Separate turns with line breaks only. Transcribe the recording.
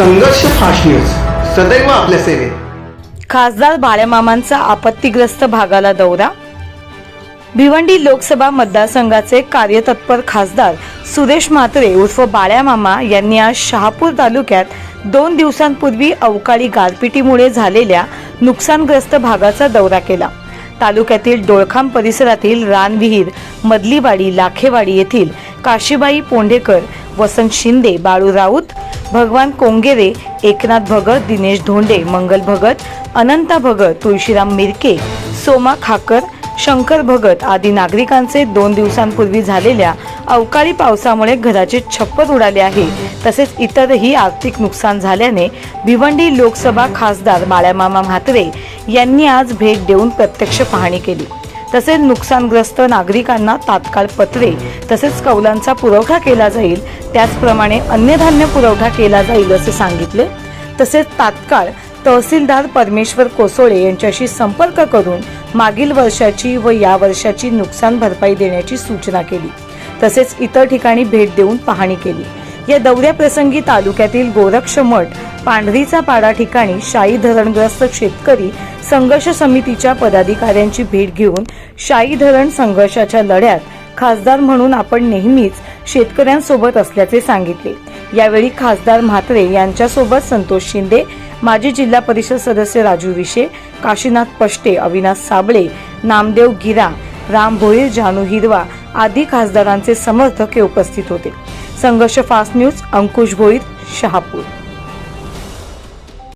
संघर्ष fast news सदैव आपल्या सेवेत.
खासदार बाळ्यामामांचा आपत्तीग्रस्त भागाला दौरा? भिवंडी लोकसभा मतदारसंघाचे कार्यतत्पर खासदार सुरेश म्हात्रे उर्फ बाळ्यामामा यांनी आज शहापूर तालुक्यात दोन दिवसांपूर्वी अवकाळी गारपिटीमुळे झालेल्या नुकसानग्रस्त भागाचा दौरा केला. तालुक्यातील डोळखाम परिसरातील रानविहीर मदलीवाडी लाखेवाडी येथील काशीबाई पोंढेकर वसंत शिंदे बाळू राऊत भगवान कोंगेरे एकनाथ भगत दिनेश धोंडे मंगल भगत अनंता भगत तुळशीराम मिरके सोमा खाकर शंकर भगत आदी नागरिकांचे दोन दिवसांपूर्वी झालेल्या अवकाळी पावसामुळे घराचे छप्पर उडाले आहे. तसेच इतरही आर्थिक नुकसान झाल्याने भिवंडी लोकसभा खासदार बाळ्यामामा म्हात्रे यांनी आज भेट देऊन प्रत्यक्ष पाहणी केली. तसेच नुकसानग्रस्त नागरिकांना तात्काळ पत्रे तसेच कौलांचा पुरवठा केला जाईल. त्याचप्रमाणे अन्नधान्य पुरवठा केला जाईल असे सांगितले. तसेच तात्काळ तहसीलदार परमेश्वर कोसोळे यांच्याशी संपर्क करून मागील वर्षाची व या वर्षाची नुकसान भरपाई देण्याची सूचना केली. तसेच इतर ठिकाणी भेट देऊन पाहणी केली. या दौऱ्याप्रसंगी तालुक्यातील गोरक्ष मठ पांढरीचा पाडा ठिकाणी शाही धरणग्रस्त शेतकरी संघर्ष समितीच्या पदाधिकाऱ्यांची भेट घेऊन शाही धरण संघर्षाच्या लढ्यात खासदार म्हणून आपण नेहमीच शेतकऱ्यांसोबत असल्याचे सांगितले. यावेळी खासदार म्हात्रे यांच्यासोबत संतोष शिंदे माजी जिल्हा परिषद सदस्य राजू विशे काशीनाथ पष्टे अविनाश साबळे नामदेव गिरा राम भोईर जानू हिरवा आदी खासदारांचे समर्थक हे उपस्थित होते. Sangharsh fast news Ankush Bhoir Shahapur.